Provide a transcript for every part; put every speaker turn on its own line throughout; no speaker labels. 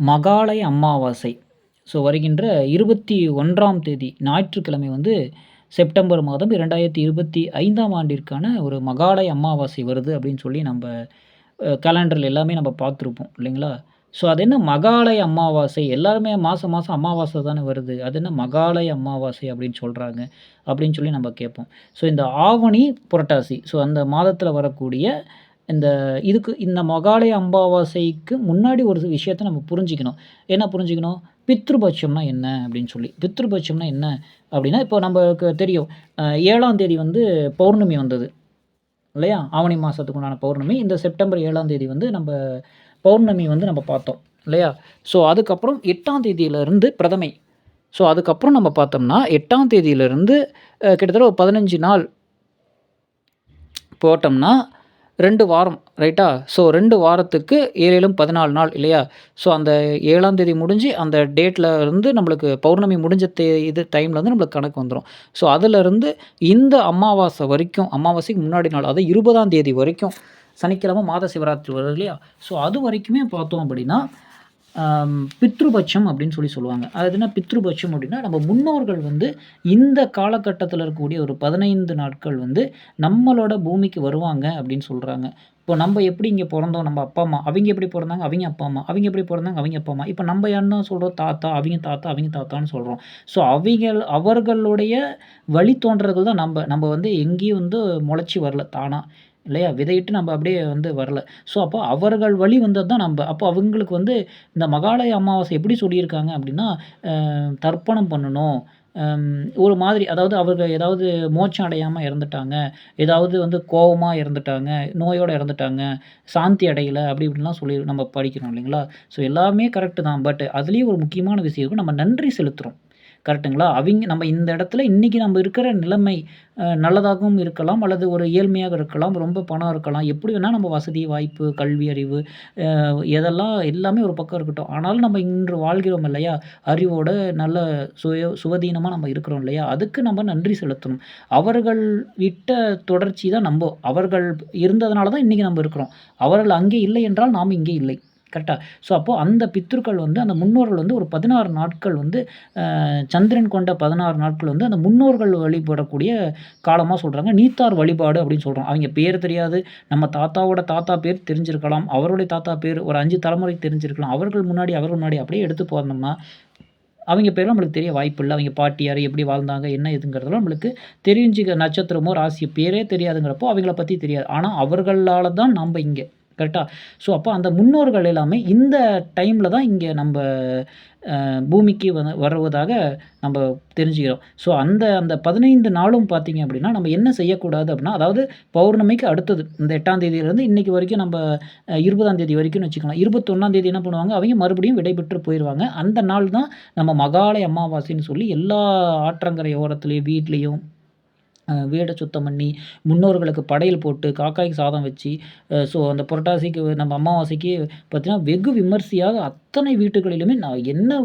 மகாலய அமாவாசை. ஸோ வருகின்ற இருபத்தி ஒன்றாம் தேதி ஞாயிற்றுக்கிழமை வந்து செப்டம்பர் மாதம் இரண்டாயிரத்தி இருபத்தி ஐந்தாம் ஆண்டிற்கான ஒரு மகாலய அமாவாசை வருது அப்படின்னு சொல்லி நம்ம கேலண்டரில் எல்லாமே நம்ம பார்த்துருப்போம் இல்லைங்களா? ஸோ அது என்ன மகாலய அமாவாசை? எல்லாருமே மாதம் மாதம் அமாவாசை தானே வருது. அது என்ன மகாலய அமாவாசை அப்படின்னு சொல்கிறாங்க அப்படின்னு சொல்லி நம்ம கேட்போம். ஸோ இந்த ஆவணி புரட்டாசி. ஸோ அந்த மாதத்தில் வரக்கூடிய இந்த இதுக்கு இந்த மொகாலய அம்பாவாசைக்கு முன்னாடி ஒரு விஷயத்த நம்ம புரிஞ்சிக்கணும். என்ன புரிஞ்சிக்கணும்? பித்ருபட்சம்னா என்ன அப்படின்னு சொல்லி. பித்ருபட்சம்னா என்ன அப்படின்னா இப்போ நம்மளுக்கு தெரியும் ஏழாம் தேதி வந்து பௌர்ணமி வந்தது இல்லையா? ஆவணி மாதத்துக்கு உண்டான பௌர்ணமி. இந்த செப்டம்பர் ஏழாம் தேதி வந்து நம்ம பௌர்ணமி வந்து நம்ம பார்த்தோம் இல்லையா? ஸோ அதுக்கப்புறம் எட்டாம் தேதியிலேருந்து பிரதமை. ஸோ அதுக்கப்புறம் நம்ம பார்த்தோம்னா எட்டாம் தேதியிலேருந்து கிட்டத்தட்ட ஒரு பதினஞ்சு நாள் போட்டோம்னா ரெண்டு வாரம் ரைட்டா ஸோ ரெண்டு வாரத்துக்கு ஏழேலும் பதினாலு நாள் இல்லையா? ஸோ அந்த ஏழாம் தேதி முடிஞ்சு அந்த டேட்டில் இருந்து நம்மளுக்கு பௌர்ணமி முடிஞ்ச தே இது டைமில் வந்து நம்மளுக்கு கணக்கு வந்துடும் ஸோ அதிலிருந்து இந்த அமாவாசை வரைக்கும் அமாவாசைக்கு முன்னாடி நாள் அதாவது இருபதாம் தேதி வரைக்கும் சனிக்கிழமை மாத சிவராத்திரி வருது இல்லையா? ஸோ அது வரைக்குமே பார்த்தோம் அப்படின்னா பித்ருபட்சம் அப்படின்னு சொல்லி சொல்லுவாங்க. அது என்ன பித்ருபட்சம் அப்படின்னா நம்ம முன்னோர்கள் வந்து இந்த காலகட்டத்தில் இருக்கக்கூடிய ஒரு பதினைந்து நாட்கள் வந்து நம்மளோட பூமிக்கு வருவாங்க அப்படின்னு சொல்கிறாங்க இப்போ நம்ம எப்படி இங்கே பிறந்தோம்? நம்ம அப்பா அம்மா அவங்க எப்படி பிறந்தாங்க? அவங்க அப்பா அம்மா. அவங்க எப்படி பிறந்தாங்க? அவங்க அப்பா அம்மா. இப்போ நம்ம என்ன சொல்கிறோம் தாத்தா அவங்க தாத்தா அவங்க தாத்தான்னு சொல்கிறோம் ஸோ அவங்க அவர்களுடைய வழித்தோன்றர்கள் தான் நம்ம. நம்ம வந்து எங்கேயும் வந்து முளைச்சி வரல தானாக இல்லையா? விதையிட்டு நம்ம அப்படியே வந்து வரல. ஸோ அப்போ அவர்கள் வழி வந்தது தான் நம்ம. அப்போ அவங்களுக்கு வந்து இந்த மகாலய அமாவாசை எப்படி சொல்லியிருக்காங்க அப்படின்னா தர்ப்பணம் பண்ணணும். ஒரு மாதிரி அதாவது அவர்கள் ஏதாவது மோட்சம் அடையாமல் இறந்துட்டாங்க. ஏதாவது வந்து கோபமாக இறந்துட்டாங்க. நோயோடு இறந்துட்டாங்க. சாந்தி அடையலை அப்படி இப்படிலாம் சொல்லி நம்ம படிக்கிறோம் இல்லைங்களா? ஸோ எல்லாமே கரெக்டு தான். பட் அதுலேயும் ஒரு முக்கியமான விஷயம் இருக்கும் நம்ம நன்றி செலுத்துகிறோம் கரெக்டுங்களா? அவங்க நம்ம இந்த இடத்துல இன்றைக்கி நம்ம இருக்கிற நிலைமை நல்லதாகவும் இருக்கலாம் அல்லது ஒரு ஏழ்மையாக இருக்கலாம் ரொம்ப பணம் இருக்கலாம் எப்படி வேணால் நம்ம வசதி வாய்ப்பு கல்வி அறிவு எதெல்லாம் எல்லாமே ஒரு பக்கம் இருக்கட்டும். ஆனாலும் நம்ம இன்று வாழ்கிறோம் இல்லையா? அறிவோட நல்ல சுய சுவதீனமாக நம்ம இருக்கிறோம் இல்லையா? அதுக்கு நம்ம நன்றி செலுத்தணும். அவர்கள் விட்ட தொடர்ச்சி தான் நம்ம. அவர்கள் இருந்ததுனால தான் இன்றைக்கி நம்ம இருக்கிறோம். அவர்கள் அங்கே இல்லை என்றால் நாம் இங்கே இல்லை. கரெக்டாக ஸோ அப்போது அந்த பித்ருக்கள் வந்து அந்த முன்னோர்கள் வந்து ஒரு பதினாறு நாட்கள் வந்து சந்திரன் கொண்ட பதினாறு நாட்கள் வந்து அந்த முன்னோர்கள் வழிபடக்கூடிய காலமாக சொல்கிறாங்க நீத்தார் வழிபாடு அப்படின்னு சொல்கிறோம் அவங்க பேர் தெரியாது. நம்ம தாத்தாவோட தாத்தா பேர் தெரிஞ்சிருக்கலாம். அவருடைய தாத்தா பேர் ஒரு அஞ்சு தலைமுறை தெரிஞ்சிருக்கலாம். அவர்கள் முன்னாடி அவர்கள் முன்னாடி அப்படியே எடுத்து போனோம்னா அவங்க பேரும் நம்மளுக்கு தெரிய வாய்ப்பு இல்லை. அவங்க பாட்டியார் எப்படி வாழ்ந்தாங்க என்ன இதுங்கிறதெல்லாம் நம்மளுக்கு தெரிஞ்சுக்க நட்சத்திரமோ ராசி பேரே தெரியாதுங்கிறப்போ அவங்கள பற்றி தெரியாது. ஆனால் அவர்களால் தான் நம்ம இங்கே கரெக்டாக ஸோ அப்போ அந்த முன்னோர்கள் எல்லாமே இந்த டைமில் தான் இங்கே நம்ம பூமிக்கு வந்து வருவதாக நம்ம தெரிஞ்சுக்கிறோம். ஸோ அந்த அந்த பதினைந்து நாளும் பார்த்திங்க அப்படின்னா நம்ம என்ன செய்யக்கூடாது அப்படின்னா அதாவது பௌர்ணமிக்கு அடுத்தது இந்த எட்டாம் தேதியிலேருந்து இன்றைக்கி வரைக்கும் நம்ம இருபதாம் தேதி வரைக்கும்னு வச்சுக்கலாம் இருபத்தொன்னாம் தேதி என்ன பண்ணுவாங்க? அவங்க மறுபடியும் விடைபெற்று போயிடுவாங்க அந்த நாள் தான் நம்ம மகாலய அமாவாசைன்னு சொல்லி எல்லா ஆற்றங்கரை ஓரத்துலேயும் வீட்லேயும் வீடை சுத்தம் பண்ணி முன்னோர்களுக்கு படையல் போட்டு காக்காய்க்கு சாதம் வச்சு ஸோ அந்த புரட்டாசிக்கு நம்ம அமாவாசைக்கு பார்த்திங்கன்னா வெகு விமர்சையாக அத்தனை வீட்டுகளிலுமே நான் என்ன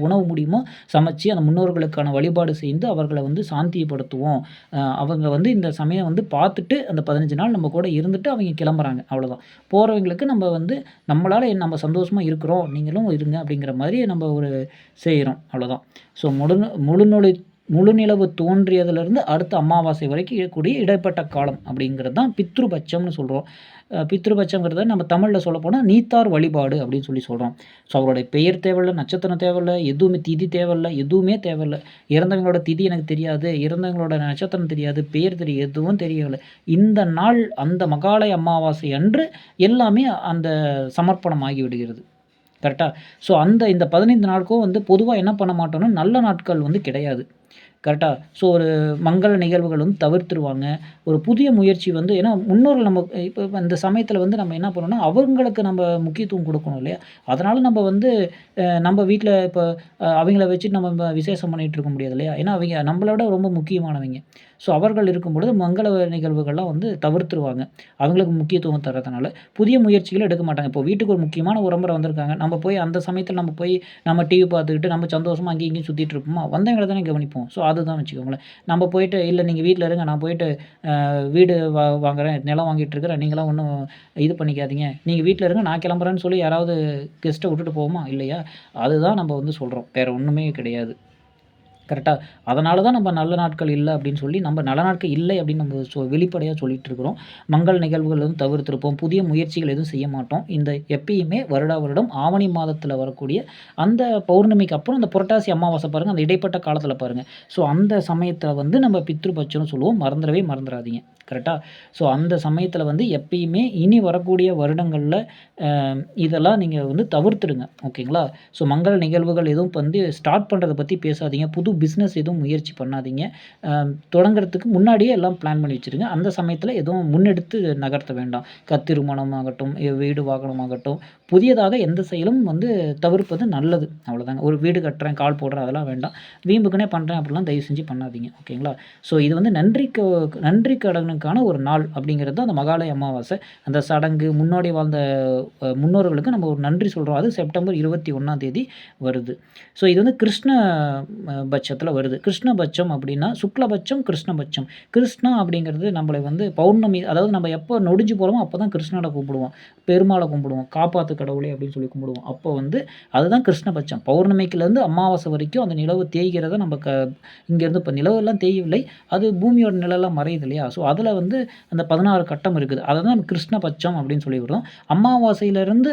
உணவு முடியுமோ சமைச்சு அந்த முன்னோர்களுக்கான வழிபாடு செய்து அவர்களை வந்து சாந்தியப்படுத்துவோம் அவங்க வந்து இந்த சமயம் வந்து பார்த்துட்டு அந்த பதினஞ்சு நாள் நம்ம கூட இருந்துட்டு அவங்க கிளம்புறாங்க. அவ்வளோதான் போகிறவங்களுக்கு நம்ம வந்து நம்மளால் நம்ம சந்தோஷமாக இருக்கிறோம் நீங்களும் இருங்க அப்படிங்கிற மாதிரி நம்ம ஒரு செய்கிறோம் அவ்வளோதான் ஸோ முழு முழுநொழி முழுநிலவு தோன்றியதுலேருந்து அடுத்த அமாவாசை வரைக்கும் இருக்கக்கூடிய இடைப்பட்ட காலம் அப்படிங்கிறது தான் பித்ருபட்சம்னு சொல்கிறோம் பித்ருபட்சங்கிறத நம்ம தமிழில் சொல்ல போனால் நீத்தார் வழிபாடு அப்படின்னு சொல்லி சொல்கிறோம் ஸோ அவருடைய பெயர் தேவையில்லை நட்சத்திரம் தேவையில்லை எதுவுமே திதி தேவையில்லை எதுவுமே தேவையில்லை. இறந்தவங்களோட திதி எனக்கு தெரியாது இறந்தவங்களோட நட்சத்திரம் தெரியாது பெயர் தெரியும் எதுவும் தெரியவில்லை. இந்த நாள் அந்த மகாலய அமாவாசை அன்று எல்லாமே அந்த சமர்ப்பணம் ஆகிவிடுகிறது கரெக்டாக ஸோ அந்த இந்த பதினைந்து நாட்களும் வந்து பொதுவாக என்ன பண்ண மாட்டோம்னா நல்ல நாட்கள் வந்து கிடையாது. கரெக்டாக ஸோ ஒரு மங்கள நிகழ்வுகள் வந்து தவிர்த்துருவாங்க. ஒரு புதிய முயற்சி வந்து ஏன்னா முன்னோர்கள் நம்ம இப்போ இந்த சமயத்தில் வந்து நம்ம என்ன பண்ணணும்னா அவங்களுக்கு நம்ம முக்கியத்துவம் கொடுக்கணும் இல்லையா? அதனால் நம்ம வந்து நம்ம வீட்டில் இப்போ அவங்கள வச்சுட்டு நம்ம விசேஷம் பண்ணிகிட்டு இருக்க முடியாது இல்லையா? ஏன்னா அவங்க நம்மளோட ரொம்ப முக்கியமானவங்க. ஸோ அவர்கள் இருக்கும் பொழுது மங்கள நிகழ்வுகள்லாம் வந்து தவிர்த்துருவாங்க. அவங்களுக்கு முக்கியத்துவம் தரதுனால புதிய முயற்சிகளும் எடுக்க மாட்டாங்க. இப்போ வீட்டுக்கு ஒரு முக்கியமான உறம்பரை வந்திருக்காங்க. நம்ம போய் அந்த சமயத்தில் நம்ம போய் நம்ம டிவி பார்த்துக்கிட்டு நம்ம சந்தோஷமாக அங்கேயும் இங்கேயும் சுற்றிட்டு இருப்போமா? வந்தவங்களை தானே கவனிப்போம். ஸோ அதுதான் வச்சுக்கோங்களேன். நம்ம போயிட்டு இல்லை நீங்கள் வீட்டில் இருங்க. நான் போயிட்டு வீடு வா வாங்குறேன். நிலம் வாங்கிட்டு இருக்கிறேன். நீங்களாம் ஒன்றும் இது பண்ணிக்காதீங்க. நீங்கள் வீட்டில் இருங்க. நான் கிளம்புறேன்னு சொல்லி யாராவது கெஸ்ட்டை விட்டுட்டு போவோமா? இல்லையா? அதுதான் நம்ம வந்து சொல்கிறோம் வேறு ஒன்றுமே கிடையாது. கரெக்டாக அதனால தான் நம்ம நல்ல நாட்கள் இல்லை அப்படின்னு சொல்லி நம்ம நல்ல நாட்கள் இல்லை அப்படின்னு நம்ம சொ வெளிப்படையாக சொல்லிட்டு இருக்கிறோம். மங்கள் நிகழ்வுகள் எதுவும் தவிர்த்திருப்போம். புதிய முயற்சிகள் எதுவும் செய்ய மாட்டோம். இந்த எப்பயுமே வருடா வருடம் ஆவணி மாதத்தில் வரக்கூடிய அந்த பௌர்ணமிக்கு அப்புறம் அந்த புரட்டாசி அமாவாசை பாருங்கள் அந்த இடைப்பட்ட காலத்தில் பாருங்கள் ஸோ அந்த சமயத்தில் வந்து நம்ம பித்ருபட்சம்னு சொல்லுவோம். மறந்துடவே மறந்துடாதீங்க கரெக்டாக ஸோ அந்த சமயத்தில் வந்து எப்பயுமே இனி வரக்கூடிய வருடங்களில் இதெல்லாம் நீங்கள் வந்து தவிர்த்துடுங்க. ஓகேங்களா? ஸோ மங்கள நிகழ்வுகள் எதுவும் வந்து ஸ்டார்ட் பண்ணுறதை பற்றி பேசாதீங்க. புது பிஸ்னஸ் எதுவும் முயற்சி பண்ணாதீங்க. தொடங்குறதுக்கு முன்னாடியே எல்லாம் பிளான் பண்ணி வச்சுருங்க. அந்த சமயத்தில் எதுவும் முன்னெடுத்து நகர்த்த வேண்டாம். க ஆகட்டும், வீடு வாகனம் ஆகட்டும், புதியதாக எந்த செயலும் வந்து தவிர்ப்பது நல்லது. அவ்வளோதாங்க. ஒரு வீடு கட்டுறேன், கால் போடுறேன் அதெல்லாம் வேண்டாம். வீம்புக்குனே பண்ணுறேன் அப்படிலாம் தயவு செஞ்சு பண்ணாதீங்க. ஓகேங்களா? ஸோ இது வந்து நன்றிக்கு நன்றி கடனுக்கான ஒரு நாள் அப்படிங்கிறது தான் அந்த மகாலய அமாவாசை. அந்த சடங்கு முன்னோடி வாழ்ந்த முன்னோர்களுக்கு நம்ம ஒரு நன்றி சொல்கிறோம் அது செப்டம்பர் 21ஆம் தேதி வருது. ஸோ இது வந்து கிருஷ்ண பட்சத்தில் வருது. கிருஷ்ணபட்சம் அப்படின்னா சுக்லபட்சம், கிருஷ்ணபட்சம். கிருஷ்ணா அப்படிங்கிறது நம்மளை வந்து பௌர்ணமி அதாவது நம்ம எப்போ நொடிஞ்சு போகிறோமோ அப்போ தான் கிருஷ்ணனை கும்பிடுவோம். பெருமாளை கும்பிடுவோம். காப்பாத்து கடவுளே அப்படின்னு சொல்லி கும்பிடுவோம். அப்போ வந்து அதுதான் கிருஷ்ணபட்சம். பௌர்ணமிக்குலேருந்து அமாவாசை வரைக்கும் அந்த நிலவு தேய்கிறத நம்ம க இங்கேருந்து இப்போ நிலவெல்லாம் தேயவில்லை. அது பூமியோட நிழல்லாம் மறையுது இல்லையா? ஸோ அதில் வந்து அந்த 16 கட்டம் இருக்குது. அதை தான் கிருஷ்ணபட்சம் அப்படின்னு சொல்லி வரும். அமாவாசையிலேருந்து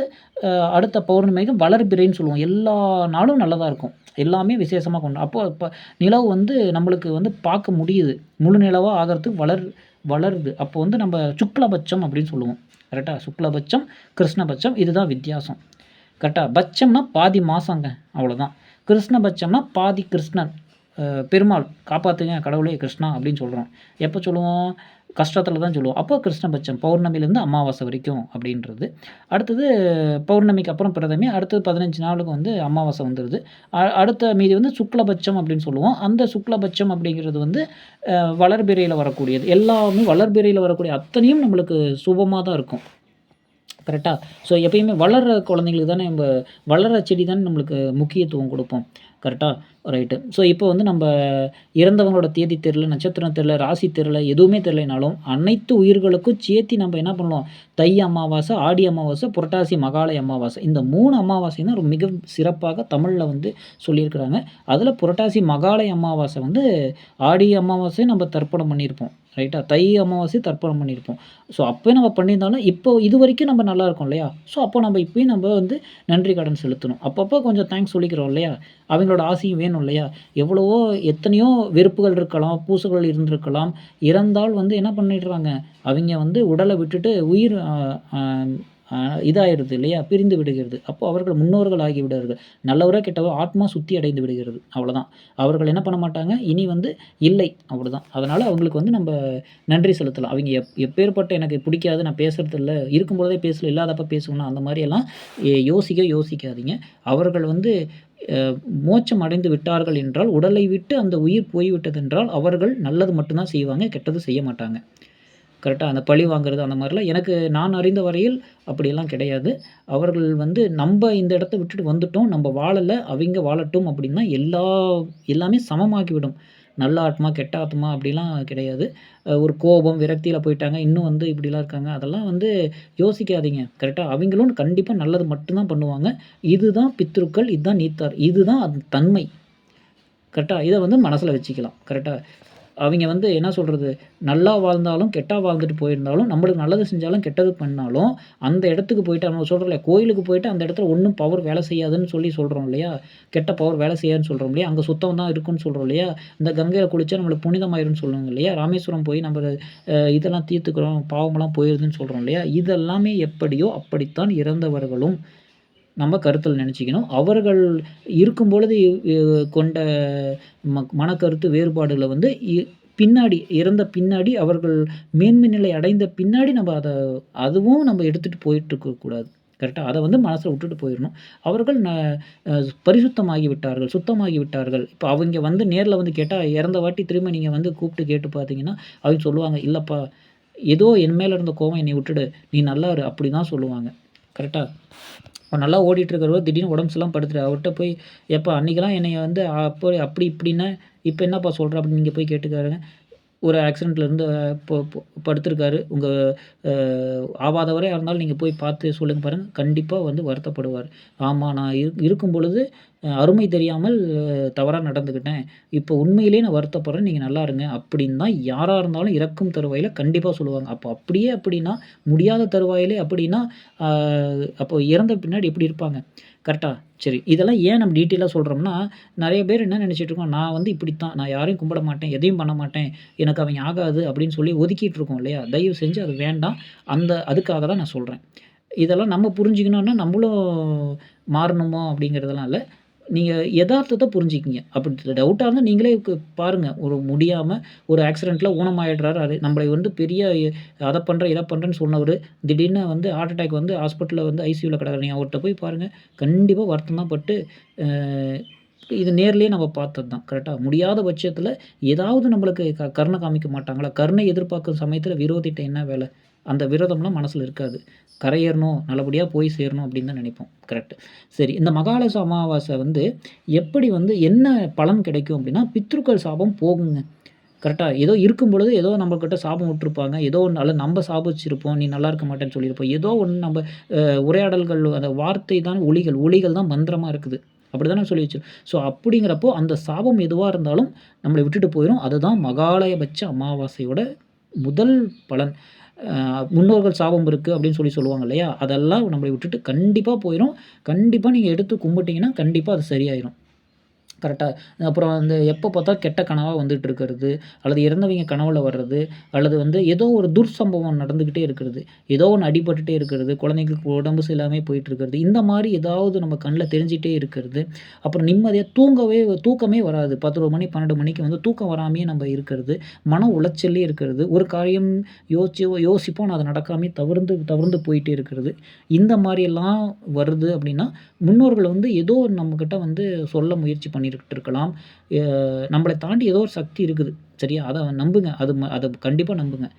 அடுத்த பௌர்ணமிக்கு வளர்பிறைன்னு சொல்லுவோம். எல்லா நாளும் நல்லதாக இருக்கும். எல்லாமே விசேஷமாக கொண்டு அப்போ இப்போ நிலவு வந்து நம்மளுக்கு வந்து பார்க்க முடியுது. முழு நிலவாக ஆகிறதுக்கு வளர் வளருது. அப்போ வந்து நம்ம சுக்லபட்சம் அப்படின்னு சொல்லுவோம். கரெக்டாக சுக்லபட்சம், கிருஷ்ணபட்சம் இதுதான் வித்தியாசம். கரெக்டாக பட்சம்னா பாதி மாதங்க அவ்வளோதான். கிருஷ்ணபட்சம்னா பாதி கிருஷ்ணன். பெருமாள் காப்பாற்றுங்க கடவுளே கிருஷ்ணா அப்படின்னு சொல்கிறோம் எப்போ சொல்லுவோம்? கஷ்டத்தில் தான் சொல்லுவோம். அப்போ கிருஷ்ணபட்சம். பௌர்ணமிலேருந்து அமாவாசை வரைக்கும் அப்படின்றது. அடுத்தது பௌர்ணமிக்கு அப்புறம் பிரதமி அடுத்தது 15 நாளுக்கு வந்து அமாவாசை வந்துடுது அ அடுத்த மீதி வந்து சுக்லபட்சம் அப்படின்னு சொல்லுவோம். அந்த சுக்லபட்சம் அப்படிங்கிறது வந்து வளர்பிறையில் வரக்கூடியது. எல்லாமே வளர்பிறையில் வரக்கூடிய அத்தனையும் நம்மளுக்கு சுபமாக தான் இருக்கும். கரெக்டாக ஸோ எப்பயுமே வளர்ற குழந்தைங்களுக்கு தானே நம்ம வளர செடி தானே நம்மளுக்கு முக்கியத்துவம் கொடுப்போம் கரெக்டாக ரைட்டு. ஸோ இப்போ வந்து நம்ம இறந்தவங்களோட தேதி தெரில நட்சத்திரம் தெரில ராசி தெரில எதுவுமே தெரிலனாலும் அனைத்து உயிர்களுக்கும் சேர்த்தி நம்ம என்ன பண்ணலாம்? தை அமாவாசை, ஆடி அமாவாசை, புரட்டாசி மகாலய அமாவாசை. இந்த மூணு அமாவாசையும் தான் மிக சிறப்பாக தமிழில் வந்து சொல்லியிருக்கிறாங்க. அதில் புரட்டாசி மகாலய அமாவாசை வந்து ஆடி அமாவாசை நம்ம தர்ப்பணம் பண்ணியிருப்போம். ரைட்டா? தை அமாவாசை தர்ப்பணம் பண்ணியிருப்போம். ஸோ அப்பயே நம்ம பண்ணியிருந்தாலும் இப்போ இதுவரைக்கும் நம்ம நல்லா இருக்கோம் இல்லையா? ஸோ அப்போ நம்ம இப்போயும் நம்ம வந்து நன்றி கடன் செலுத்தணும். அப்பப்போ கொஞ்சம் தேங்க்ஸ் சொல்லிக்கிறோம் இல்லையா? அவங்களோட ஆசையும் வேணும் இல்லையா? எவ்வளவோ எத்தனையோ வெறுப்புகள் இருக்கலாம், பூசுகள் இருந்திருக்கலாம். இறந்தால் வந்து என்ன பண்ணிடுறாங்க? அவங்க வந்து உடலை விட்டுட்டு உயிர் இதாகிடுது இல்லையா? பிரிந்து விடுகிறது. அப்போ அவர்கள் முன்னோர்கள் ஆகி விடுவார்கள். நல்லவரோ கெட்டவரோ ஆத்மா சுத்தி அடைந்து விடுகிறது. அவ்வளோதான். அவர்கள் என்ன பண்ண மாட்டாங்க? இனி வந்து இல்லை. அவ்வளோதான். அதனால் அவங்களுக்கு வந்து நம்ம நன்றி செலுத்தலாம். அவங்க எப் எப்பேர்ப்பட்ட எனக்கு பிடிக்காது, நான் பேசுறது இல்ல, இருக்கும்பொழுதே பேசல, இல்லாதப்ப பேசுவேனா அந்த மாதிரியெல்லாம் யோசிக்க யோசிக்காதீங்க. அவர்கள் வந்து மோச்சம் அடைந்து விட்டார்கள் என்றால், உடலை விட்டு அந்த உயிர் போய்விட்டதென்றால், அவர்கள் நல்லது மட்டும்தான் செய்வாங்க. கெட்டது செய்ய மாட்டாங்க. கரெக்டாக அந்த பழி வாங்குறது அந்த மாதிரிலாம் எனக்கு நான் அறிந்த வரையில் அப்படியெல்லாம் கிடையாது. அவர்கள் வந்து நம்ம இந்த இடத்த விட்டுட்டு வந்துட்டோம். நம்ம வாழலை அவங்க வாழட்டும் அப்படின்னா எல்லா எல்லாமே சமமாக்கிவிடும் நல்ல ஆத்மா, கெட்ட ஆத்மா அப்படிலாம் கிடையாது. ஒரு கோபம், விரக்தியில் போயிட்டாங்க. இன்னும் வந்து இப்படிலாம் இருக்காங்க. அதெல்லாம் வந்து யோசிக்காதீங்க. கரெக்டாக அவங்களும் கண்டிப்பாக நல்லது மட்டும்தான் பண்ணுவாங்க. இதுதான் பித்ருக்கள், இதுதான் நீத்தார். இதுதான் அது தன்மை. கரெக்டாக இதை வந்து மனசில் வச்சுக்கலாம். கரெக்டாக அவங்க வந்து என்ன சொல்கிறது நல்லா வாழ்ந்தாலும், கெட்டா வாழ்ந்துட்டு போயிருந்தாலும், நம்மளுக்கு நல்லது செஞ்சாலும், கெட்டது பண்ணாலும், அந்த இடத்துக்கு போயிட்டு நம்ம சொல்கிறோம் இல்லையா? கோயிலுக்கு போயிட்டு அந்த இடத்துல ஒன்றும் பவர் வேலை செய்யாதுன்னு சொல்லி சொல்கிறோம் இல்லையா? கெட்ட பவர் வேலை செய்யாதுன்னு சொல்கிறோம் இல்லையா? அங்கே சுத்தம் தான் இருக்குன்னு சொல்கிறோம் இல்லையா? இந்த கங்கையில் குளிச்சா நம்மளுக்கு புனிதமாயிரும்னு சொல்லுவாங்க இல்லையா? ராமேஸ்வரம் போய் நம்ம இதெல்லாம் தீர்த்துக்கிறோம், பாவமெல்லாம் போயிருதுன்னு சொல்கிறோம் இல்லையா? இதெல்லாமே எப்படியோ அப்படித்தான் இறந்தவர்களும் நம்ம கருத்தில் நினச்சிக்கணும் அவர்கள் இருக்கும்பொழுது கொண்ட ம மனக்கருத்து வேறுபாடுகளை வந்து இ பின்னாடி இறந்த பின்னாடி அவர்கள் மேன்மை நிலை அடைந்த பின்னாடி நம்ம அதை அதுவும் நம்ம எடுத்துகிட்டு போயிட்டுருக்கக்கூடாது கரெக்டாக அதை வந்து மனசில் விட்டுட்டு போயிடணும் அவர்கள் ந பரிசுத்தமாகி விட்டார்கள், சுத்தமாகி விட்டார்கள். இப்போ அவங்க வந்து நேரில் வந்து கேட்டால் இறந்த வாட்டி திரும்ப நீங்கள் வந்து கூப்பிட்டு கேட்டு பார்த்தீங்கன்னா, அவங்க சொல்லுவாங்க, இல்லைப்பா ஏதோ என் மேலே இருந்த கோவம் என்னை விட்டுடு. நீ நல்லா இரு." அப்படி தான் சொல்லுவாங்க. கரெக்டாக அவர் நல்லா ஓடிட்டுருக்கிறவர் திடீர்னு உடம்பு சரியில்லாம படுத்துட்டாரு. அவர்கிட்ட போய் "எப்பா அன்றைக்கெல்லாம் என்னை வந்து அப்போ அப்படி இப்படின்னா இப்போ என்னப்பா சொல்கிற அப்படின்னு நீங்கள் போய் கேட்டுக்காருங்க ஒரு ஆக்சிடெண்ட்லேருந்து இப்போ படுத்திருக்காரு. உங்கள் அ இருந்தாலும் நீங்கள் போய் பார்த்து சொல்லுங்க பாருங்கள் கண்டிப்பாக வந்து வருத்தப்படுவார் ஆமாம் நான் இரு இருக்கும் பொழுது அருமை தெரியாமல் தவறாக நடந்துக்கிட்டேன். இப்போ உண்மையிலேயே நான் வருத்தப்படுறேன். நீங்கள் நல்லா இருங்க. அப்படின்னு தான் யாராக இருந்தாலும் இறக்கும் தருவாயில கண்டிப்பாக சொல்லுவாங்க. அப்போ அப்படியே அப்படின்னா, முடியாத தருவாயிலே அப்படின்னா, அப்போ இறந்த பின்னாடி எப்படி இருப்பாங்க? கரெக்டாக சரி. இதெல்லாம் ஏன் நம்ம டீட்டெயிலாக சொல்கிறோம்னா நிறைய பேர் என்ன நினச்சிட்ருக்கோம் இருக்கோம், நான் வந்து இப்படித்தான். நான் யாரையும் கும்பிட மாட்டேன். எதையும் பண்ண மாட்டேன். எனக்கு அவன் ஆகாது அப்படின்னு சொல்லி ஒதுக்கிட்டு இருக்கோம் இல்லையா? தயவு செஞ்சு அது வேண்டாம். அந்த அதுக்காக தான் நான் சொல்கிறேன் இதெல்லாம் நம்ம புரிஞ்சுக்கணுன்னா நம்மளும் மாறணுமோ அப்படிங்கிறதெல்லாம் இல்லை நீங்கள் யதார்த்தத்தை புரிஞ்சிக்கிங்க அப்படி டவுட்டாக இருந்தால் நீங்களே பாருங்கள் ஒரு முடியாமல் ஒரு ஆக்சிடெண்ட்டில் ஊனமாயிடுறாரு. அது நம்மளை வந்து பெரிய அதை பண்ணுறேன் இதை பண்ணுறேன்னு சொன்னவர் திடீர்னு வந்து ஹார்ட் அட்டாக் வந்து ஹாஸ்பிட்டலில் வந்து ஐசியூவில் கிடக்குற நீங்கள் அவர்கிட்ட போய் பாருங்கள் கண்டிப்பாக வருத்தம் தான் பட்டு இது நேர்லேயே நம்ம பார்த்தது தான். கரெக்டாக முடியாத பட்சத்தில் ஏதாவது நம்மளுக்கு க கருணை காமிக்க மாட்டாங்களா? கருணை எதிர்பார்க்கும் சமயத்தில் விரோதிட்ட என்ன வேலை அந்த விரோதம்லாம் மனசில் இருக்காது. கரையேறணும், நல்லபடியாக போய் சேரணும் அப்படின்னு தான் நினைப்போம் கரெக்ட். சரி. இந்த மகாலச அமாவாசை வந்து எப்படி வந்து என்ன பலன் கிடைக்கும் அப்படின்னா, பித்ருக்கள் சாபம் போகுங்க. கரெக்டாக ஏதோ இருக்கும் பொழுது ஏதோ நம்மக்கிட்ட சாபம் விட்டுருப்பாங்க. ஏதோ ஒன்று அல்ல நம்ம சாபிச்சிருப்போம். நீ நல்லா இருக்க மாட்டேன்னு சொல்லியிருப்போம். ஏதோ ஒன்று நம்ம உரையாடல்கள் அந்த வார்த்தை தான் ஒலிகள். ஒலிகள் தான் மந்திரமாக இருக்குது. அப்படி தானே சொல்லி வச்சு ஸோ அப்படிங்கிறப்போ அந்த சாபம் எதுவாக இருந்தாலும் நம்மளை விட்டுட்டு போயிடும் அதுதான் மகாலயபட்ச அமாவாசையோட முதல் பலன். முன்னோர்கள் சாபம் இருக்குது அப்படின்னு சொல்லி சொல்லுவாங்க இல்லையா? அதெல்லாம் நம்மளை விட்டுட்டு கண்டிப்பாக போயிடும் கண்டிப்பாக நீங்கள் எடுத்து கும்பிட்டீங்கன்னா, கண்டிப்பாக அது சரியாயிரும். கரெக்டாக அப்புறம் அந்த எப்போ பார்த்தா கெட்ட கனவாக வந்துட்டு இருக்கிறது, அல்லது இறந்தவங்க கனவில் வர்றது, அல்லது வந்து ஏதோ ஒரு துர்சம்பவம் நடந்துக்கிட்டே இருக்கிறது. ஏதோ ஒன்று அடிபட்டுட்டே இருக்கிறது, குழந்தைங்களுக்கு உடம்பு சரியில்லாமே போயிட்டு இருக்கிறது. இந்த மாதிரி ஏதாவது நம்ம கண்ணில் தெரிஞ்சிட்டே இருக்கிறது. அப்புறம் நிம்மதியாக தூங்கவே தூக்கமே வராது. 11 மணி, 12 மணிக்கு வந்து தூக்கம் வராமையே நம்ம இருக்கிறது. மன உளைச்சல்லே இருக்கிறது. ஒரு காரியம் யோசிச்சு யோசிப்போம். அது நடக்காமே தவிர்ந்து தவிர்ந்து போயிட்டே இருக்கிறது. இந்த மாதிரியெல்லாம் வருது அப்படின்னா, முன்னோர்கள் வந்து ஏதோ நம்மக்கிட்ட வந்து சொல்ல முயற்சி இருக்கலாம். நம்மளை தாண்டி ஏதோ ஒரு சக்தி இருக்குது. சரியா? அதை நம்புங்க. அது அதை கண்டிப்பாக நம்புங்க.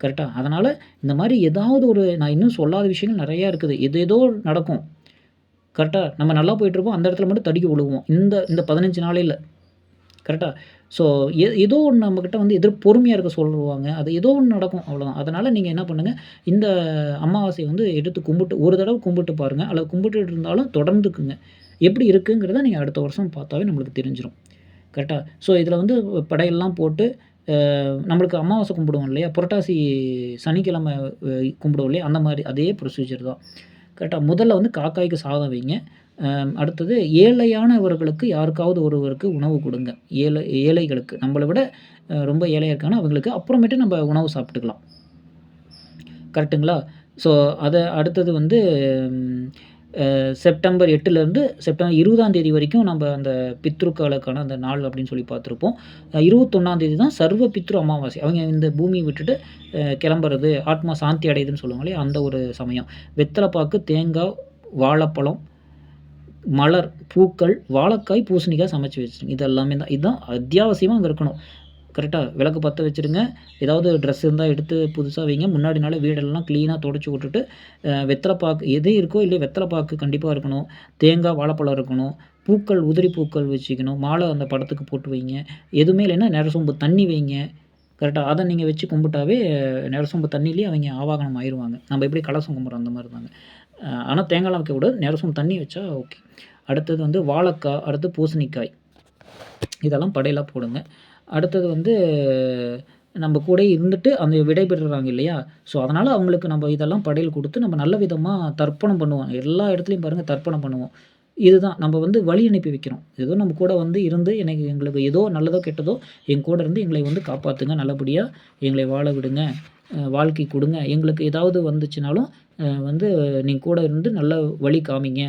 கரெக்டாக அதனால் இந்த மாதிரி ஏதாவது ஒரு நான் இன்னும் சொல்லாத விஷயங்கள் நிறையா இருக்குது. எதேதோ நடக்கும். கரெக்டாக நம்ம நல்லா போயிட்டுருப்போம். அந்த இடத்துல மட்டும் தடுக்கி விழுவோம். இந்த இந்த பதினஞ்சு நாளையில் கரெக்டாக ஸோ எ ஏதோ ஒன்று நம்மக்கிட்ட வந்து எதிர் பொறுமையாக இருக்க சொல்லுவாங்க. அது ஏதோ ஒன்று நடக்கும். அவ்வளோதான். அதனால் நீங்கள் என்ன பண்ணுங்கள் இந்த அமாவாசையை வந்து எடுத்து கும்பிட்டு ஒரு தடவை கும்பிட்டு பாருங்கள் அல்லது கும்பிட்டுட்டு இருந்தாலும் தொடர்ந்துக்குங்க. எப்படி இருக்குங்கிறத நீங்கள் அடுத்த வருஷம் பார்த்தாவே நம்மளுக்கு தெரிஞ்சிடும் கரெக்டாக ஸோ இதில் வந்து படையெல்லாம் போட்டு நம்மளுக்கு அமாவாசை கும்பிடுவோம் இல்லையா? புரட்டாசி சனிக்கிழமை கும்பிடுவோம் இல்லையா? அந்த மாதிரி அதே ப்ரொசீஜர் தான். கரெக்டாக முதல்ல வந்து காக்காய்க்கு சாதம் வைங்க. அடுத்தது ஏழையானவர்களுக்கு யாருக்காவது ஒருவருக்கு உணவு கொடுங்க ஏழை ஏழைகளுக்கு. நம்மளை விட ரொம்ப ஏழையாக இருக்காங்கன்னா அவங்களுக்கு. அப்புறமேட்டு நம்ம உணவு சாப்பிட்டுக்கலாம். கரெக்ட்டுங்களா? ஸோ அதை அடுத்தது வந்து செப்டம்பர் எட்டுலேருந்து செப்டம்பர் 20ஆம் தேதி வரைக்கும் நம்ம அந்த பித்ருக்களுக்கான அந்த நாள் அப்படின்னு சொல்லி பார்த்துருப்போம். இருபத்தொன்னாம் தேதி தான் சர்வ பித்ரு அமாவாசை. அவங்க இந்த பூமியை விட்டுட்டு கிளம்புறது, ஆத்மா சாந்தி அடையுதுன்னு சொல்லுவாங்களே அந்த ஒரு சமயம். வெத்தலைப்பாக்கு தேங்காய், வாழைப்பழம், மலர், பூக்கள், வாழைக்காய், பூசணிக்காய் சமைச்சு வச்சுருங்க. இது எல்லாமே தான். இதுதான் அத்தியாவசியமாக அங்கே இருக்கணும். கரெக்டாக விளக்கு பற்ற வச்சுருங்க. ஏதாவது ட்ரெஸ் இருந்தால் எடுத்து புதுசாக வைங்க. முன்னாடி நாளே வீடெல்லாம் க்ளீனாக தொடச்சு விட்டுட்டு, வெத்தலைப்பாக்கு பாக்கு எது இருக்கோ இல்லையோ வெத்தலைப்பாக்கு பாக்கு இருக்கணும். தேங்காய், வாழைப்பழம் இருக்கணும். பூக்கள், உதிரி பூக்கள் வச்சுக்கணும். மாலை அந்த படத்துக்கு போட்டு வைங்க. எதுவுமே இல்லைன்னா நெரசொம்பு தண்ணி வைங்க. கரெக்டாக அதை நீங்கள் வச்சு கும்பிட்டாவே நெரசொம்பு தண்ணியிலேயே அவங்க ஆவாகனம் ஆயிருவாங்க. நம்ம எப்படி கலசம் கும்பிட்றோம் அந்த மாதிரி தாங்க. ஆனால் தேங்காய்லாம் வைக்கக்கூடாது. நெறசொம்பு தண்ணி வச்சா ஓகே. அடுத்தது வந்து வாழைக்காய் அடுத்து பூசணிக்காய். இதெல்லாம் படையெல்லாம் போடுங்க. அடுத்தது வந்து நம்ம கூட இருந்துட்டு அந்த விடைபெறுறாங்க இல்லையா? ஸோ அதனால் அவங்களுக்கு நம்ம இதெல்லாம் படையல் கொடுத்து நம்ம நல்ல விதமாக தர்ப்பணம் பண்ணுவோம். எல்லா இடத்துலையும் பாருங்கள் தர்ப்பணம் பண்ணுவோம். இதுதான் நம்ம வந்து வழி அனுப்பி வைக்கிறோம். ஏதோ நம்ம கூட வந்து இருந்து எனக்கு எங்களுக்கு ஏதோ நல்லதோ, கெட்டதோ எங்கள் கூட இருந்து எங்களை வந்து காப்பாற்றுங்க நல்லபடியாக எங்களை வாழ விடுங்க. வாழ்க்கை கொடுங்க எங்களுக்கு ஏதாவது வந்துச்சுனாலும் வந்து நீங்கள் கூட இருந்து நல்ல வழி காமிங்க.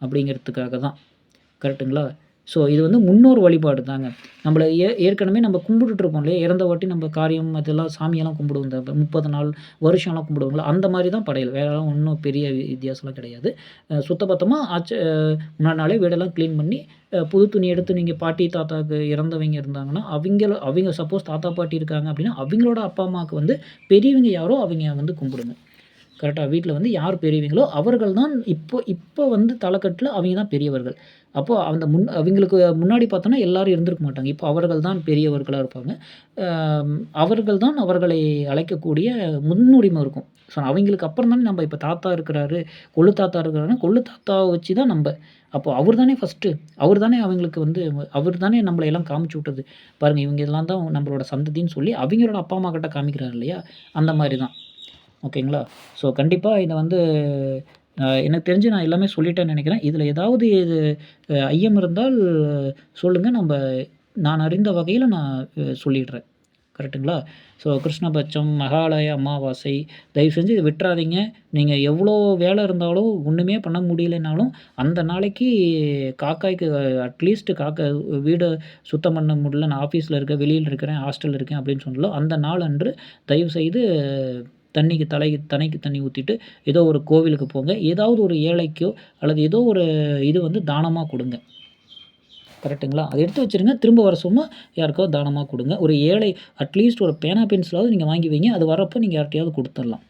அப்படிங்கிறதுக்காக தான். கரெக்ட்டுங்களா? ஸோ இது வந்து முன்னோர் வழிபாடு தாங்க. நம்மள ஏ ஏற்கனவே நம்ம கும்பிட்டுட்ருப்போம் இல்லையா? இறந்த வாட்டி நம்ம காரியம் அதெல்லாம் சாமியெல்லாம் கும்பிடுவோம். இந்த 30 நாள், வருஷம்லாம் கும்பிடுவோம்ல. அந்த மாதிரி தான் படையல். வேறெல்லாம் ஒன்றும் பெரிய வித்தியாசம்லாம் கிடையாது. சுத்தபத்தமாக ஆச்சு ஆச்ச முன்னாடி நாளே வீடெல்லாம் க்ளீன் பண்ணி, புது துணி எடுத்து நீங்கள் பாட்டி, தாத்தாவுக்கு இறந்தவங்க இருந்தாங்கன்னா, அவங்கள அவங்க சப்போஸ் தாத்தா, பாட்டி இருக்காங்க அப்படின்னா, அவங்களோட அப்பா, அம்மாவுக்கு வந்து பெரியவங்க யாரோ அவங்க வந்து கும்பிடுங்க. கரெக்டாக வீட்டில் வந்து யார் பெரியவங்களோ அவர்கள் தான் இப்போ இப்போ வந்து தலைக்கட்டில் அவங்க தான் பெரியவர்கள். அப்போது அந்த முன் அவங்களுக்கு முன்னாடி பார்த்தோன்னா எல்லாரும் இருந்திருக்க மாட்டாங்க. இப்போ அவர்கள் தான் பெரியவர்களாக இருப்பாங்க. அவர்கள் தான் அவர்களை அழைக்கக்கூடிய முன்னுரிமை இருக்கும். ஸோ அவங்களுக்கு அப்புறம் தானே நம்ம இப்போ தாத்தா இருக்கிறாரு, கொள்ளு தாத்தா இருக்கிறாருன்னா, கொள்ளு தாத்தாவை வச்சு தான் நம்ம அப்போது அவர் தானே ஃபஸ்ட்டு அவர் தானே அவங்களுக்கு வந்து அவர் தானே நம்மளை எல்லாம் காமிச்சு விட்டது. பாருங்கள் இவங்க எல்லாம் தான் நம்மளோட சந்ததின்னு சொல்லி அவங்களோட அப்பா, அம்மா கிட்ட காமிக்கிறாரு இல்லையா? அந்த மாதிரி தான். ஓகேங்களா? ஸோ கண்டிப்பாக இதை வந்து எனக்கு தெரிஞ்சு நான் எல்லாமே சொல்லிட்டேன்னு நினைக்கிறேன் இதில் ஏதாவது இது ஐயம் இருந்தால் சொல்லுங்கள் நம்ம நான் அறிந்த வகையில் நான் சொல்லிடுறேன். கரெக்ட்டுங்களா? ஸோ கிருஷ்ணபட்சம், மகாலய அமாவாசை தயவு செஞ்சு இதை விட்டுறாதீங்க நீங்கள் எவ்வளோ வேலை இருந்தாலும், ஒன்றுமே பண்ண முடியலைனாலும், அந்த நாளைக்கு காக்காய்க்கு அட்லீஸ்ட் காக்கா வீடை சுத்தம் பண்ண முடியல, நான் ஆஃபீஸில் இருக்கேன், வெளியில் இருக்கிறேன், ஹாஸ்டலில் இருக்கேன் அப்படின்னு சொன்னாலும், அந்த நாள் அன்று தயவு செய்து தண்ணிக்கு தலைக்கு தனைக்கு தண்ணி ஊற்றிட்டு ஏதோ ஒரு கோவிலுக்கு போங்க. ஏதாவது ஒரு ஏழைக்கோ அல்லது ஏதோ ஒரு இது வந்து தானமாக கொடுங்க கரெக்ட்டுங்களா? அதை எடுத்து வச்சுருங்க. திரும்ப வர சும்மா யாருக்காவது தானமாக கொடுங்க ஒரு ஏழை அட்லீஸ்ட் ஒரு பேனா, பென்சிலாவது நீங்கள் வாங்கி வைங்க. அது வரப்போ நீங்கள் யார்கிட்டையாவது கொடுத்துடலாம்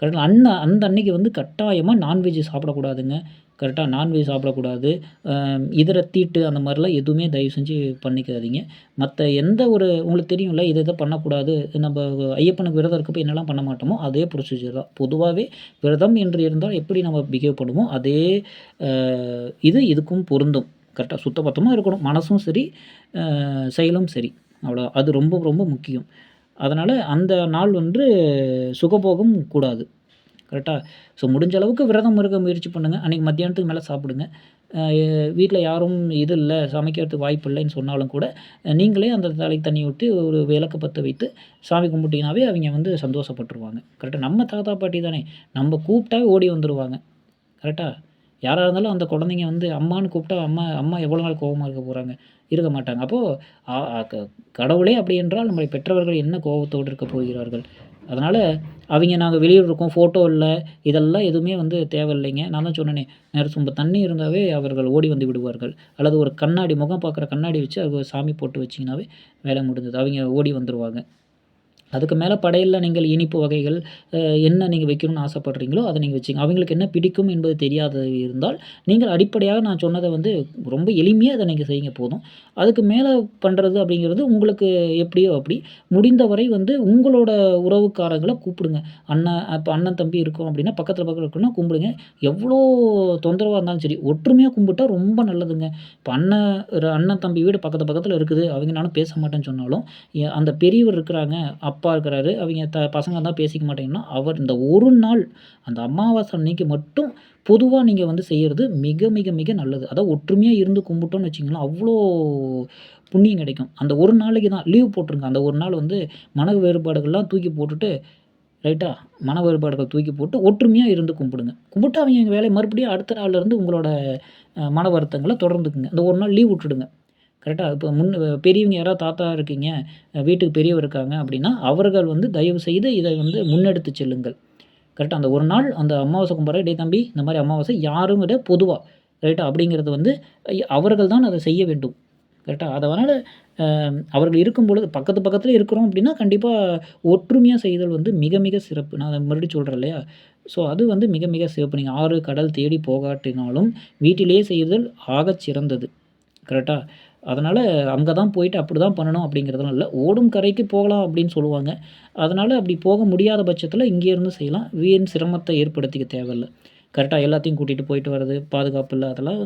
கரெக்டாக அன்ன அந்த அன்னைக்கு வந்து கட்டாயமாக நான்வெஜ் சாப்பிடக்கூடாதுங்க. கரெக்டாக நான்வெஜ் சாப்பிடக்கூடாது. இதர தீட்டு அந்த மாதிரிலாம் எதுவுமே தயவு செஞ்சு பண்ணிக்காதீங்க. மற்ற எந்த ஒரு உங்களுக்கு தெரியும்ல, இதை இதை பண்ணக்கூடாது. நம்ம ஐயப்பனுக்கு விரதம் இருக்கப்போ என்னலாம் பண்ண மாட்டோமோ, அதே ப்ரொசீஜர் தான். பொதுவாகவே விரதம் என்று இருந்தால் எப்படி நம்ம பிஹேவ் பண்ணுவோமோ, அதே இது இதுக்கும் பொருந்தும். கரெக்டாக சுத்தபத்தமாக இருக்கணும். மனசும் சரி, செயலும் சரி. அவ்வளோ அது ரொம்ப ரொம்ப முக்கியம். அதனால் அந்த நாள் வந்து சுகபோகம் கூடாது. கரெக்டாக ஸோ முடிஞ்ச அளவுக்கு விரதம் இருக்க முயற்சி பண்ணுங்க. அன்றைக்கி மத்தியானத்துக்கு மேலே சாப்பிடுங்க. வீட்டில் யாரும் இது இல்லை சமைக்கிறதுக்கு வாய்ப்பு இல்லைன்னு சொன்னாலும் கூட, நீங்களே அந்த தலைக்கு தண்ணி ஊற்றி ஒரு விளக்க பற்ற வைத்து சாமி கும்பிட்டிங்கனாவே அவங்க வந்து சந்தோஷப்பட்டுருவாங்க. கரெக்டாக நம்ம தாத்தா, பாட்டி தானே. நம்ம கூப்பிட்டாவே ஓடி வந்துடுவாங்க கரெக்டாக யாராக இருந்தாலும் அந்த குழந்தைங்க வந்து அம்மான்னு கூப்பிட்டா, அம்மா அம்மா எவ்வளோ நாள் கோபமாக இருக்க போகிறாங்க இருக்க மாட்டாங்க. அப்போது க கடவுளே அப்படி என்றால் நம்முடைய பெற்றவர்கள் என்ன கோவத்தோடு இருக்க போகிறார்கள்? அதனால் அவங்க நாங்கள் வெளியூர் இருக்கோம், ஃபோட்டோ இல்லை இதெல்லாம் எதுவுமே வந்து தேவையில்லைங்க. நான் தான் சொன்னேனே, நேரம் ரொம்ப தண்ணி இருந்தாவே அவர்கள் ஓடி வந்து விடுவார்கள். அல்லது ஒரு கண்ணாடி முகம் பார்க்குற கண்ணாடி வச்சு அது சாமி போட்டு வச்சிங்கனாவே வேலை முடிஞ்சது. அவங்க ஓடி வந்துடுவாங்க அதுக்கு மேலே படையல்ல நீங்கள் இனிப்பு வகைகள், என்ன நீங்கள் வைக்கணும்னு ஆசைப்படுறீங்களோ, அதை நீங்கள் வச்சுக்கங்க. அவங்களுக்கு என்ன பிடிக்கும் என்பது தெரியாதது இருந்தால், நீங்கள் அடிப்படையாக நான் சொன்னதை வந்து ரொம்ப எளிமையாக அதை நீங்கள் செய்யுங்க போதும். அதுக்கு மேலே பண்ணுறது அப்படிங்கிறது உங்களுக்கு எப்படியோ அப்படி. முடிந்தவரை வந்து உங்களோட உறவுக்காரங்களை கூப்பிடுங்க. அண்ணன் இப்போ அண்ணன், தம்பி இருக்கோம் அப்படின்னா, பக்கத்தில் பக்கத்தில் இருக்கோம்னா கும்பிடுங்க. எவ்வளோ தொந்தரவாக இருந்தாலும் சரி, ஒற்றுமையாக கும்பிட்டா ரொம்ப நல்லதுங்க. இப்போ அண்ணன் அண்ணன், தம்பி வீடு பக்கத்து பக்கத்தில் இருக்குது. அவங்க நானும் பேச மாட்டேன்னு சொன்னாலும், அந்த பெரியவர் இருக்கிறாங்க, அப்பா இருக்கிறாரு, அவங்க த பசங்க தான் பேசிக்க மாட்டீங்கன்னா அவர் இந்த ஒரு நாள் அந்த அமாவாசை அன்னைக்கு மட்டும் பொதுவாக நீங்கள் வந்து செய்கிறது மிக மிக மிக நல்லது. அதான் ஒற்றுமையாக இருந்து கும்பிட்டோன்னு வச்சிங்கன்னா அவ்வளோ புண்ணியம் கிடைக்கும். அந்த ஒரு நாளைக்கு தான் லீவ் போட்டிருங்க அந்த ஒரு நாள் வந்து மன வேறுபாடுகள்லாம் தூக்கி போட்டுட்டு ரைட்டா? மன வேறுபாடுகள் தூக்கி போட்டு ஒற்றுமையாக இருந்து கும்பிடுங்க. கும்பிட்டு அவங்க வேலையை மறுபடியும் அடுத்த நாள்லேருந்து உங்களோட மன வருத்தங்களை தொடர்ந்துக்குங்க. அந்த ஒரு நாள் லீவ் விட்டுடுங்க. கரெக்டாக இப்போ முன் பெரியவங்க யாராவது தாத்தா இருக்கீங்க, வீட்டுக்கு பெரியவர் இருக்காங்க அப்படின்னா, அவர்கள் வந்து தயவு செய்து இதை வந்து முன்னெடுத்து செல்லுங்கள். கரெக்டாக அந்த ஒரு நாள் அந்த அமாவாசை கும்பிட்ற டே தம்பி, இந்த மாதிரி அமாவாசை யாரும் விட பொதுவாக கரெக்டாக அப்படிங்கிறது வந்து அவர்கள் தான் அதை செய்ய வேண்டும். கரெக்டாக அதனால் அவர்கள் இருக்கும் பொழுது பக்கத்து பக்கத்தில் இருக்கிறோம் அப்படின்னா, கண்டிப்பாக ஒற்றுமையாக செய்தல் வந்து மிக மிக சிறப்பு. நான் அதை மறுபடியும் சொல்கிறேன் இல்லையா? ஸோ அது வந்து மிக மிக சிறப்பு. நீங்கள் ஆறு, கடல் தேடி போகாட்டினாலும், வீட்டிலேயே செய்தல் ஆகச் சிறந்தது. கரெக்டாக அதனால் அங்கே தான் போயிட்டு அப்படி தான் பண்ணணும் அப்படிங்கிறதெல்லாம் இல்லை "ஓடும் கரைக்கு போகலாம்" அப்படின்னு சொல்லுவாங்க. அதனால் அப்படி போக முடியாத பட்சத்தில் இங்கேருந்து செய்யலாம். வீண் சிரமத்தை ஏற்படுத்திக்க தேவையில்ல. கரெக்டாக எல்லாத்தையும் கூட்டிகிட்டு போயிட்டு வர்றது, பாதுகாப்பு இல்லை அதெல்லாம்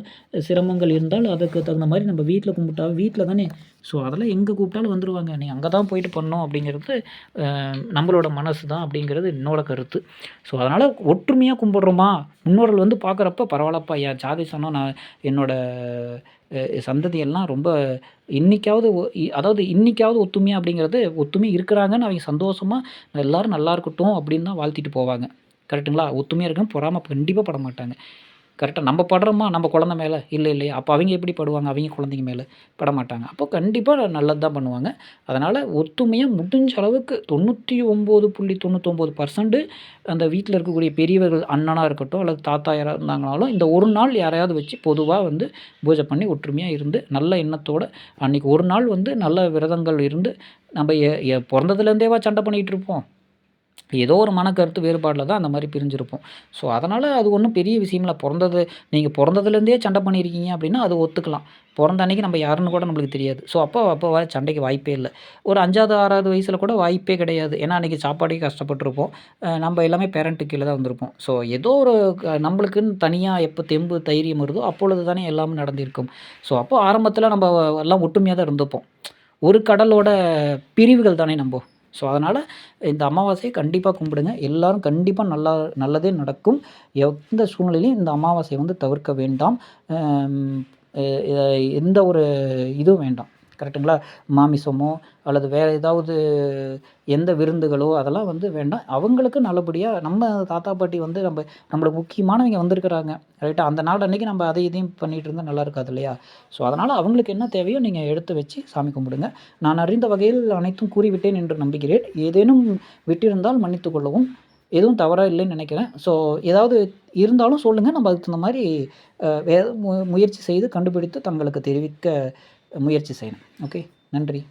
சிரமங்கள் இருந்தால் அதுக்கு தகுந்த மாதிரி நம்ம வீட்டில் கும்பிட்டா வீட்டில் தானே ஸோ அதெல்லாம் எங்கே கூப்பிட்டாலும் வந்துருவாங்க. நீ அங்கே தான் போயிட்டு பண்ணணும் அப்படிங்கிறது நம்மளோட மனசு தான் அப்படிங்கிறது என்னோட கருத்து. ஸோ அதனால் ஒற்றுமையாக கும்பிட்றோமா முன்னோர்கள் வந்து பார்க்குறப்ப பரவாயில்லப்பா என் ஜாதி சொன்னால் நான் என்னோட சந்ததியெல்லாம் ரொம்ப இன்றைக்காவது ஒ அதாவது இன்றைக்காவது ஒத்துமையாக அப்படிங்கிறது ஒத்துமையா இருக்கிறாங்கன்னு அவங்க சந்தோஷமாக எல்லோரும் நல்லா இருக்கட்டும் அப்படின்னு தான் வாழ்த்திட்டு போவாங்க. கரெக்ட்டுங்களா? ஒத்துமையாக இருக்கும் பொறாமல் கண்டிப்பாக பட மாட்டாங்க. கரெக்டாக நம்ம படுறோமா நம்ம குழந்த மேலே இல்லை இல்லையா? அப்போ அவங்க எப்படி படுவாங்க? அவங்க குழந்தைங்க மேல? படமாட்டாங்க. அப்போ கண்டிப்பாக நல்லது தான் பண்ணுவாங்க. அதனால் ஒத்துமையாக முடிஞ்ச அளவுக்கு 99.99% அந்த வீட்டில் இருக்கக்கூடிய பெரியவர்கள் அண்ணனாக இருக்கட்டும், அல்லது தாத்தா யாராக இருந்தாங்கனாலும், இந்த ஒரு நாள் யாரையாவது வச்சு பொதுவாக வந்து பூஜை பண்ணி ஒற்றுமையாக இருந்து, நல்ல எண்ணத்தோடு அன்னைக்கு ஒரு நாள் வந்து நல்ல விரதங்கள் இருந்து, நம்ம எ பிறந்ததுலேருந்தேவா சண்டை பண்ணிக்கிட்டு இருப்போம்? ஏதோ ஒரு மனக்கருத்து வேறுபாடில் தான் அந்த மாதிரி பிரிஞ்சிருப்போம். ஸோ, அதனால் அது ஒன்றும் பெரிய விஷயமில்ல பிறந்தது நீங்கள் பிறந்ததுலேருந்தே சண்டை பண்ணியிருக்கீங்க அப்படின்னா அது ஒத்துக்கலாம். பிறந்த அன்னைக்கு நம்ம யாருன்னு கூட நம்மளுக்கு தெரியாது. ஸோ, அப்போ அப்போ வர சண்டைக்கு வாய்ப்பே இல்லை ஒரு அஞ்சாவது ஆறாவது வயசில் கூட வாய்ப்பே கிடையாது. ஏன்னா, அன்றைக்கி சாப்பாடுக்கு கஷ்டப்பட்டுருப்போம். நம்ம எல்லாமே பேரண்ட்டு கீழே தான் வந்திருப்போம். ஸோ, ஏதோ ஒரு க நம்மளுக்குன்னு தனியாக எப்போ தெம்பு, தைரியம் வருதோ, அப்பொழுது தானே எல்லாமே நடந்திருக்கும். ஸோ, அப்போ ஆரம்பத்தில் நம்ம எல்லாம் ஒற்றுமையாக தான் இருந்துப்போம். ஒரு கடலோட பிரிவுகள் தானே நம்ம ஸோ, அதனால் இந்த அமாவாசையை கண்டிப்பாக கும்பிடுங்க. எல்லோரும் கண்டிப்பாக நல்லா நல்லதே நடக்கும். எந்த சூழ்நிலையிலையும் இந்த அமாவாசையை வந்து தவிர்க்க வேண்டாம். எந்த ஒரு இதுவும் வேண்டாம். கரெக்ட்டுங்களா? மாமிசமோ அல்லது வேறு ஏதாவது எந்த விருந்துகளோ அதெல்லாம் வந்து வேண்டாம். அவங்களுக்கு நல்லபடியாக நம்ம தாத்தா, பாட்டி வந்து நம்ம நம்மளுக்கு முக்கியமானவங்க வந்திருக்கிறாங்க. ரைட்டா? அந்த நாள் அன்றைக்கி நம்ம அதை இதையும் பண்ணிகிட்டு இருந்தால் நல்லா இருக்காது இல்லையா? ஸோ, அதனால் அவங்களுக்கு என்ன தேவையோ நீங்கள் எடுத்து வச்சு சாமி கும்பிடுங்க. நான் அறிந்த வகையில் அனைத்தும் கூறிவிட்டேன் என்று நம்புகிறேன். ஏதேனும் விட்டிருந்தால் மன்னித்து கொள்ளவும். எதுவும் தவறாக இல்லைன்னு நினைக்கிறேன் ஸோ, ஏதாவது இருந்தாலும் சொல்லுங்கள் நம்ம அதுக்கு தகுந்த மாதிரி வே மு முயற்சி செய்து கண்டுபிடித்து தங்களுக்கு தெரிவிக்க முயற்சி செய்யணும். ஓகே. நன்றி.